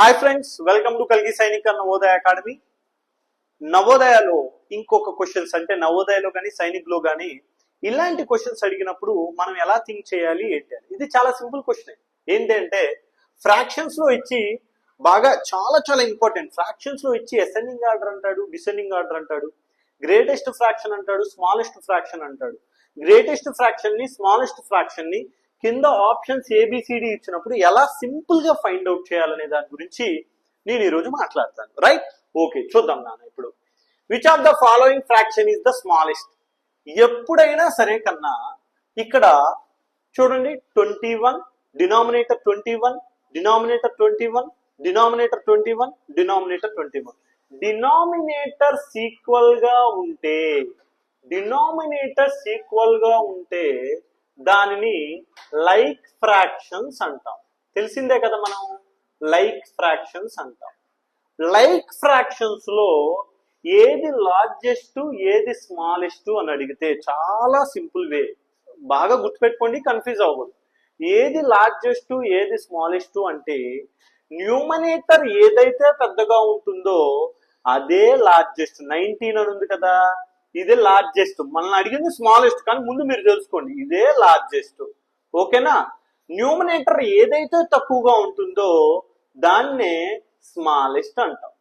Hi friends welcome to కలిగి సైనిక Navodaya academy నవోదయలో ఇంకొక క్వశ్చన్స్ అంటే నవోదయలో కానీ సైనిక్లో కానీ ఇలాంటి క్వశ్చన్స్ అడిగినప్పుడు మనం ఎలా థింక్ చేయాలి ఏంటి అని. ఇది చాలా సింపుల్ క్వశ్చన్ ఏంటంటే ఫ్రాక్షన్స్లో ఇచ్చి బాగా చాలా చాలా ఇంపార్టెంట్ ఫ్రాక్షన్స్లో ఇచ్చి అసెండింగ్ ఆర్డర్ అంటాడు డిసెండింగ్ ఆర్డర్ అంటాడు. గ్రేటెస్ట్ ఫ్రాక్షన్ అంటాడు స్మాలెస్ట్ ఫ్రాక్షన్ అంటాడు. గ్రేటెస్ట్ ఫ్రాక్షన్ని స్మాలెస్ట్ ఫ్రాక్షన్ని కింద options A B C D ఇచ్చినప్పుడు ఎలా సింపుల్గా ఫైండ్ అవుట్ చేయాలనే దాని గురించి నేను ఈరోజు మాట్లాడతాను. రైట్ ఓకే చూద్దాం నాన్న ఇప్పుడు. Which of the following fraction is the smallest ఎప్పుడైనా సరే కన్నా ఇక్కడ చూడండి twenty one denominator twenty one denominator twenty one denominator twenty one denominator twenty one denominator ఈక్వల్గా ఉంటే డినామినేటర్ ఈక్వల్గా ఉంటే దానిని లైక్ ఫ్రాక్షన్స్ అంటాం. తెలిసిందే కదా మనం? లైక్ ఫ్రాక్షన్స్ అంటాం. లైక్ ఫ్రాక్షన్స్లో ఏది లార్జెస్ట్ ఏది స్మాలెస్ట్ అని అడిగితే చాలా సింపుల్ వే. బాగా గుర్తుపెట్టుకోండి కన్ఫ్యూజ్ అవ్వకూడదు. ఏది లార్జెస్ట్ ఏది స్మాలెస్ట్ అంటే న్యూమనేటర్ ఏదైతే పెద్దగా ఉంటుందో అదే లార్జెస్ట్. నైన్టీన్ అని ఉంది కదా? ఇదే లార్జెస్ట్ మనల్ని అడిగింది స్మాలెస్ట్ కానీ ముందు మీరు తెలుసుకోండి. ఇదే లార్జెస్ట్ ఓకేనా? న్యూమినేటర్ ఏదైతే తక్కువగా ఉంటుందో దాన్నే స్మాలెస్ట్ అంటాం.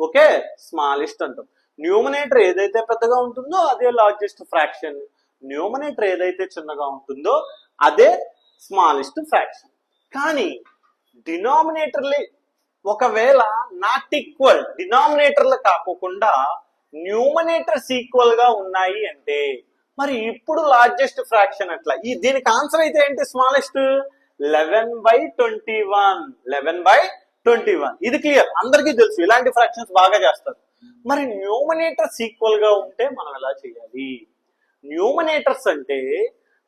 ఓకే? స్మాలెస్ట్ అంటాం. న్యూమినేటర్ ఏదైతే పెద్దగా ఉంటుందో అదే లార్జెస్ట్ ఫ్రాక్షన్ న్యూమినేటర్ ఏదైతే చిన్నగా ఉంటుందో అదే స్మాలెస్ట్ ఫ్రాక్షన్ కానీ డినామినేటర్లే ఒకవేళ నాట్ ఈక్వల్ డినామినేటర్లు కాకోకుండా న్యూమనేటర్ ఈక్వల్గా ఉన్నాయి అంటే మరి ఇప్పుడు లార్జెస్ట్ ఫ్రాక్షన్ అట్లా ఈ దీనికి ఆన్సర్ అయితే ఏంటి smallest eleven by twenty one eleven by twenty one ఇది క్లియర్ అందరికీ తెలుసు ఇలాంటి ఫ్రాక్షన్స్ బాగా చేస్తారు. మరి న్యూమనేటర్స్ ఈక్వల్గా ఉంటే మనం ఎలా చేయాలి? న్యూమనేటర్స్ అంటే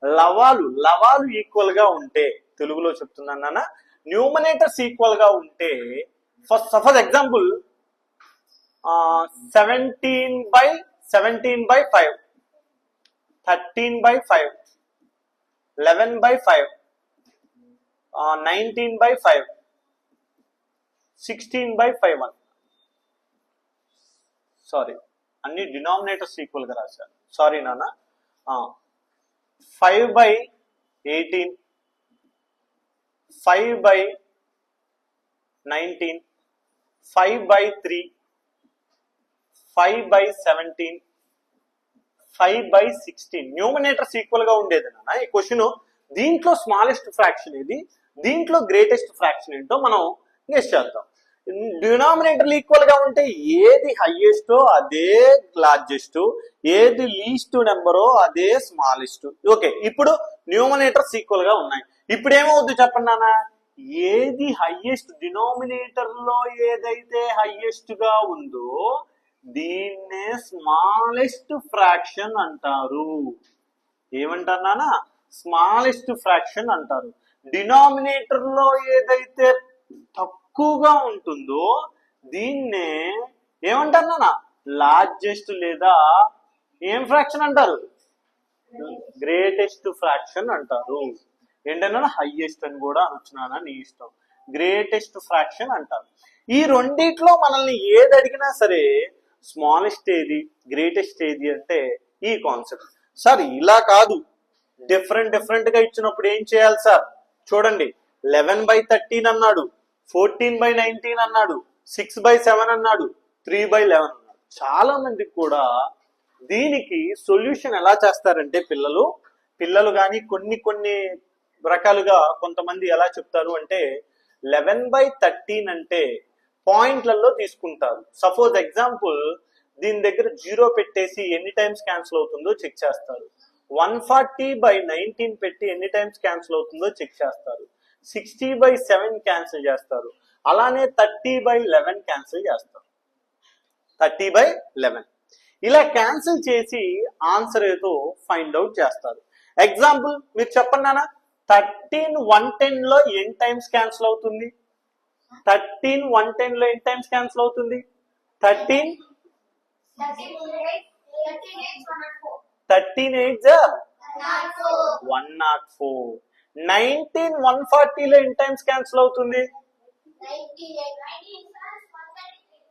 లవాలు. లవాలు ఈక్వల్గా ఉంటే తెలుగులో చెప్తున్నాను నాన్న. న్యూమనేటర్స్ ఈక్వల్గా ఉంటే first suppose example seventeen by seventeen by five thirteen by five eleven by five nineteen by five sixteen by five one sorry అన్ని డినామినేటర్స్ ఈక్వల్గా సారీ నాన్న. Five by eighteen five by nineteen five by three five by seventeen five by sixteen numerators ఈక్వల్గా ఉండేది నాన్న. ఈ question దీంట్లో smallest fraction ఏది? దీంట్లో గ్రేటెస్ట్ ఫ్రాక్షన్ ఏంటో మనం గెస్ట్ చేద్దాం. డినామినేటర్లు ఈక్వల్గా ఉంటే ఏది హైయెస్ట్ అదే లార్జెస్ట్ ఏది లీస్ట్ నెంబరో అదే స్మాలెస్ట్ ఓకే ఇప్పుడు న్యూమినేటర్స్ ఈక్వల్గా ఉన్నాయి. ఇప్పుడు ఏమవుద్ది చెప్పండి నాన్న? ఏది హైయెస్ట్ డినామినేటర్లో ఏదైతే హైయెస్ట్గా ఉందో దీన్నే స్మాలెస్ట్ ఫ్రాక్షన్ అంటారు. ఏమంటారు నాన్న? స్మాలెస్ట్ ఫ్రాక్షన్ అంటారు. డినామినేటర్లో ఏదైతే తక్కువగా ఉంటుందో దీన్నే ఏమంటారు నాన్న? లార్జెస్ట్ లేదా ఏం ఫ్రాక్షన్ అంటారు? గ్రేటెస్ట్ ఫ్రాక్షన్ అంటారు. ఏంటన్నా హైయెస్ట్ అని కూడా అనొచ్చున్నానా నీ ఇష్టం. గ్రేటెస్ట్ ఫ్రాక్షన్ అంటారు. ఈ రెండిట్లో మనల్ని ఏది అడిగినా సరే స్మాలెస్ట్ ఏది గ్రేటెస్ట్ ఏది అంటే ఈ కాన్సెప్ట్ సార్ ఇలా కాదు. డిఫరెంట్ డిఫరెంట్గా ఇచ్చినప్పుడు ఏం చేయాలి సార్ చూడండి. లెవెన్ బై థర్టీన్ అన్నాడు. ఫోర్టీన్ బై నైన్టీన్ అన్నాడు. సిక్స్ బై సెవెన్ అన్నాడు. త్రీ బై లెవెన్ అన్నాడు. చాలా మందికి కూడా దీనికి సొల్యూషన్ ఎలా చేస్తారంటే పిల్లలు పిల్లలు కానీ కొన్ని కొన్ని రకాలుగా కొంతమంది ఎలా చెప్తారు అంటే లెవెన్ బై థర్టీన్ అంటే పాయింట్లలో తీసుకుంటారు. సపోజ్ ఎగ్జాంపుల్ దీని దగ్గర జీరో పెట్టేసి ఎన్ని టైమ్స్ క్యాన్సిల్ అవుతుందో చెక్ చేస్తారు. వన్ ఫార్టీ బై నైన్టీన్ పెట్టి ఎన్ని టైమ్స్ క్యాన్సిల్ అవుతుందో చెక్ చేస్తారు. సిక్స్టీ బై సెవెన్ క్యాన్సిల్ చేస్తారు. అలానే థర్టీ బై లెవెన్ క్యాన్సిల్ చేస్తారు. Thirty by eleven. ఇలా క్యాన్సిల్ చేసి ఆన్సర్ ఏదో ఫైండ్ అవుట్ చేస్తారు. ఎగ్జాంపుల్ మీరు చెప్పండి నానా థర్టీన్ వన్ టెన్లో ఎన్ టైమ్స్ క్యాన్సిల్ అవుతుంది? థర్టీన్ వన్ టెన్లో ఎన్ టైమ్స్ క్యాన్సిల్ అవుతుంది? Thirteen? Thirteen eight one not four. Nineteen one ఫార్టీలో N times cancel అవుతుంది?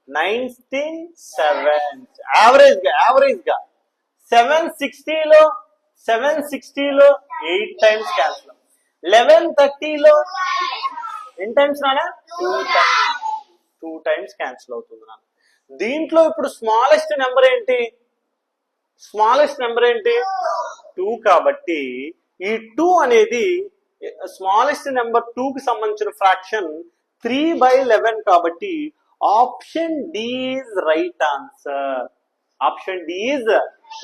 Nineteen seven. యావరేజ్గా యావరేజ్గా సెవెన్ సిక్స్టీలో సెవెన్ సిక్స్టీలో ఎయిట్ టైమ్స్ క్యాన్సిల్. లెవెన్ థర్టీలో ఎన్ని టైమ్స్ నానా two times two times cancel అవుతుంది నాన్న. దీంట్లో ఇప్పుడు స్మాలెస్ట్ నెంబర్ ఏంటి? స్మాలెస్ట్ నెంబర్ ఏంటి? టూ కాబట్టి ఈ టూ అనేది స్మాలెస్ట్ నెంబర్ టూ కి సంబంధించిన ఫ్రాక్షన్ త్రీ బై లెవెన్ కాబట్టి option D is right answer option D is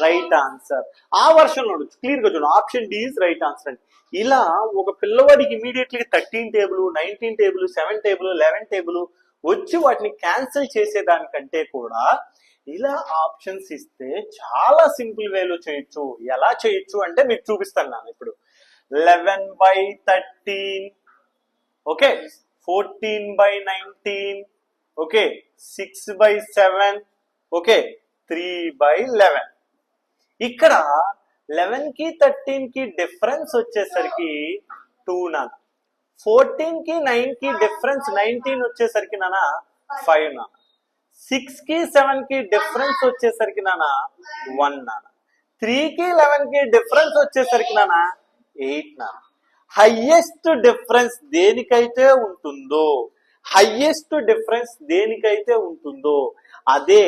right answer. ఆ వర్షన్లో క్లియర్గా చూడండి. Option D is right answer అండి. ఇలా ఒక పిల్లవాడికి immediately thirteen table nineteen table seven table eleven table వచ్చి వాటిని క్యాన్సిల్ చేసేదానికంటే కూడా ఇలా ఆప్షన్స్ ఇస్తే చాలా సింపుల్ వేలో చేయొచ్చు. ఎలా చేయొచ్చు అంటే మీకు చూపిస్తాను ನಾನು ఇప్పుడు. Eleven by thirteen okay. Fourteen by nineteen okay. Six by seven okay. Three by eleven ఇక్కడ లెవెన్కి థర్టీన్కి డిఫరెన్స్ వచ్చేసరికి టూ నాన్న. ఫోర్టీన్కి నైన్కి డిఫరెన్స్ నైన్టీన్ వచ్చేసరికి నాన్న ఫైవ్ నాన్న. సిక్స్కి సెవెన్కి డిఫరెన్స్ వచ్చేసరికి నాన్న వన్ నాన్న. త్రీ కి లెవెన్కి డిఫరెన్స్ వచ్చేసరికి నాన్న ఎయిట్ నాన్న. హయ్యెస్ట్ డిఫరెన్స్ దేనికైతే ఉంటుందో హయ్యెస్ట్ డిఫరెన్స్ దేనికైతే ఉంటుందో అదే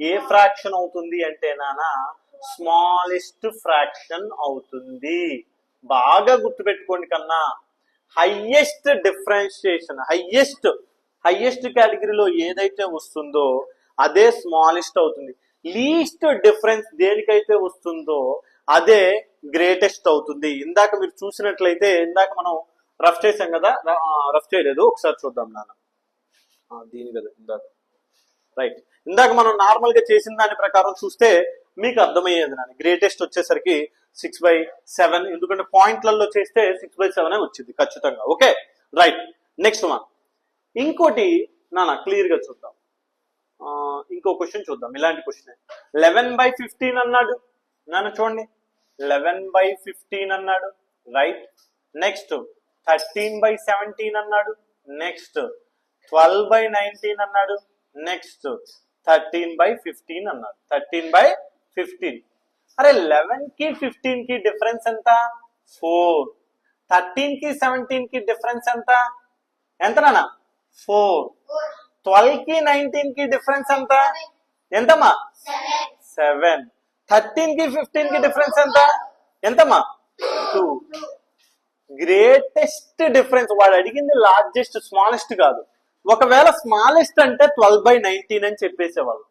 ఏ ఫ్రాక్షన్ అవుతుంది అంటే నాన్న స్మాలెస్ట్ ఫ్రాక్షన్ అవుతుంది. బాగా గుర్తుపెట్టుకోండి కన్నా హైయెస్ట్ డిఫరెన్షియేషన్ హైయెస్ట్ హైయెస్ట్ కేటగిరీలో ఏదైతే వస్తుందో అదే స్మాలెస్ట్ అవుతుంది. లీస్ట్ డిఫరెన్స్ దేనికైతే వస్తుందో అదే గ్రేటెస్ట్ అవుతుంది. ఇందాక మీరు చూసినట్లయితే ఇందాక మనం రఫ్ చేసాం కదా రఫ్ చేయలేదు. ఒకసారి చూద్దాం నాన్న. దీని కదా ఇందాక. రైట్ ఇందాక మనం నార్మల్గా చేసిన దాని ప్రకారం చూస్తే మీకు అర్థమయ్యేది నాని గ్రేటెస్ట్ వచ్చేసరికి సిక్స్ బై సెవెన్ ఎందుకంటే పాయింట్లలో చేస్తే సిక్స్ బై సెవెన్ వచ్చింది ఖచ్చితంగా. ఓకే రైట్ నెక్స్ట్ వన్ ఇంకోటి నాన్న క్లియర్గా చూద్దాం. ఇంకో క్వశ్చన్ చూద్దాం. ఇలాంటి క్వశ్చన్ లెవెన్ బై ఫిఫ్టీన్ అన్నాడు. నాన్న చూడండి. లెవెన్ బై ఫిఫ్టీన్ అన్నాడు. Right next thirteen by seventeen అన్నాడు. నెక్స్ట్ ట్వెల్వ్ బై నైన్టీన్ అన్నాడు. నెక్స్ట్ థర్టీన్ బై ఫిఫ్టీన్ అన్నారు. Thirteen by fifteen. అరే లెవెన్కి ఫిఫ్టీన్కి డిఫరెన్స్ ఎంత? ఫోర్. థర్టీన్కి సెవెంటీన్కి డిఫరెన్స్ ఎంత? ఎంత నానా ఫోర్. ట్వెల్వ్కి నైన్టీన్కి డిఫరెన్స్ ఎంత? ఎంతమ్మా? సెవెన్. థర్టీన్కి ఫిఫ్టీన్కి డిఫరెన్స్ ఎంత? ఎంతమ్మా? టూ. Greatest difference. వాడు అడిగింది లార్జెస్ట్ స్మాలెస్ట్ కాదు. ఒకవేళ స్మాలెస్ట్ అంటే ట్వెల్వ్ బై నైన్టీన్ అని చెప్పేసేవాళ్ళు.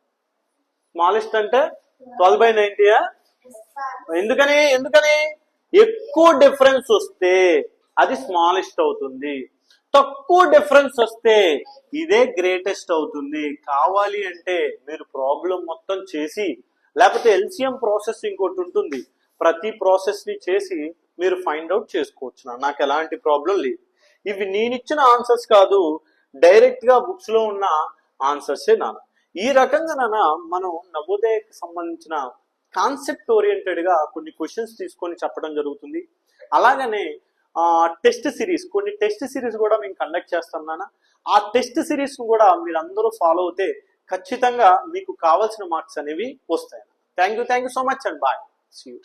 స్మాలెస్ట్ అంటే ట్వెల్వ్ బై నైన్టీయా ఎందుకని? ఎందుకని? ఎక్కువ డిఫరెన్స్ వస్తే అది స్మాలెస్ట్ అవుతుంది. తక్కువ డిఫరెన్స్ వస్తే ఇదే గ్రేటెస్ట్ అవుతుంది. కావాలి అంటే మీరు ప్రాబ్లం మొత్తం చేసి లేకపోతే ఎల్సిఎం ప్రాసెస్ ఇంకోటి ఉంటుంది. ప్రతి ప్రాసెస్ని చేసి మీరు ఫైండ్ అవుట్ చేసుకోవచ్చు. నాకు ఎలాంటి ప్రాబ్లం లేదు. ఇవి నేను ఇచ్చిన ఆన్సర్స్ కాదు. డైరెక్ట్గా బుక్స్లో ఉన్న ఆన్సర్సే నాన్న. ఈ రకంగా నాన్న మనం నవోదయకు సంబంధించిన కాన్సెప్ట్ ఓరియంటెడ్గా కొన్ని క్వశ్చన్స్ తీసుకొని చెప్పడం జరుగుతుంది. అలాగనే టెస్ట్ సిరీస్ కొన్ని టెస్ట్ సిరీస్ కూడా మేము కండక్ట్ చేస్తాం నాన్న. ఆ టెస్ట్ సిరీస్ కూడా మీరు అందరూ ఫాలో అవుతే ఖచ్చితంగా మీకు కావాల్సిన మార్క్స్ అనేవి వస్తాయి. Thank you thank you so much and bye. See you